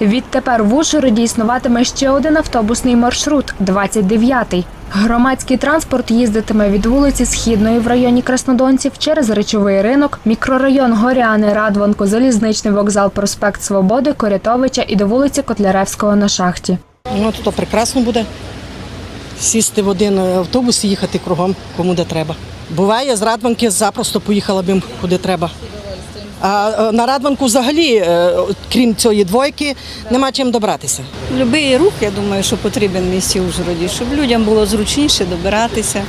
Відтепер в Ужгороді існуватиме ще один автобусний маршрут 29-й. Громадський транспорт їздитиме від вулиці Східної в районі Краснодонців через речовий ринок, мікрорайон Горяни, Радванку, залізничний вокзал, проспект Свободи, Корятовича і до вулиці Котляревського на шахті. Ну, то прекрасно буде. Сісти в один автобус і їхати кругом, кому де треба. Буває, з Радванки запросто поїхала б куди треба. А е, на Радванку взагалі, е, крім цієї двойки, нема чим добратися. Любий рух, я думаю, що потрібен в місті Ужгороді, щоб людям було зручніше добиратися,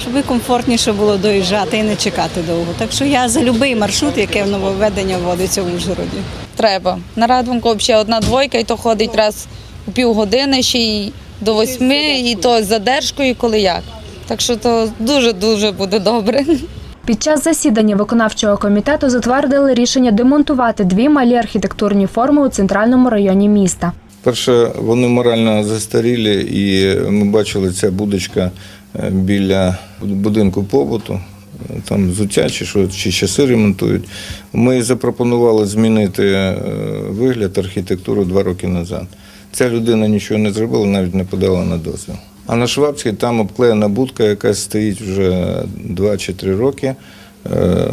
щоб комфортніше було доїжджати і не чекати довго. Так що я за будь-який маршрут, яке в нововведення вводиться в Ужгороді. треба. На Радванку взагалі одна двойка, і то ходить раз у півгодини, ще й до восьми, і то з задержкою, коли як. Так що то дуже-дуже буде добре. Під час засідання виконавчого комітету затвердили рішення демонтувати дві малі архітектурні форми у центральному районі міста. Перше, вони морально застарілі, і ми бачили ця будочка е, біля будинку побуту. е, Там взуття чи що, чи часи ремонтують. Ми запропонували змінити е, вигляд архітектуру два роки назад. Ця людина нічого не зробила, навіть не подала на дозвіл. А на Швабській там обклеєна будка, яка стоїть вже два чи три роки. е,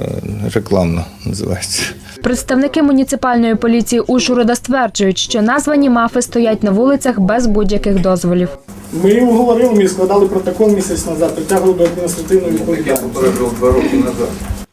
Рекламна називається. Представники муніципальної поліції Ужгорода стверджують, що названі мафи стоять на вулицях без будь-яких дозволів. Ми його говорили, ми складали протокол місяць назад, притягли до адміністративної відповідальності. два роки назад.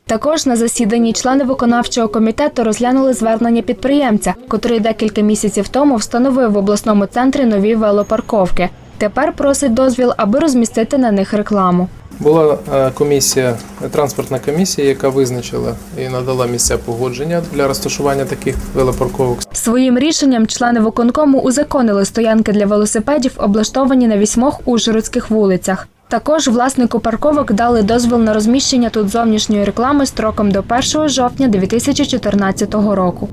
Також на засіданні члени виконавчого комітету розглянули звернення підприємця, котрий декілька місяців тому встановив в обласному центрі нові велопарковки. Тепер просить дозвіл, аби розмістити на них рекламу. Була е, комісія, транспортна комісія, яка визначила і надала місця погодження для розташування таких велопарковок. Своїм рішенням члени виконкому узаконили стоянки для велосипедів, облаштовані на вісьмох ужгородських вулицях. Також власнику парковок дали дозвіл на розміщення тут зовнішньої реклами строком до 1 жовтня 2014 року.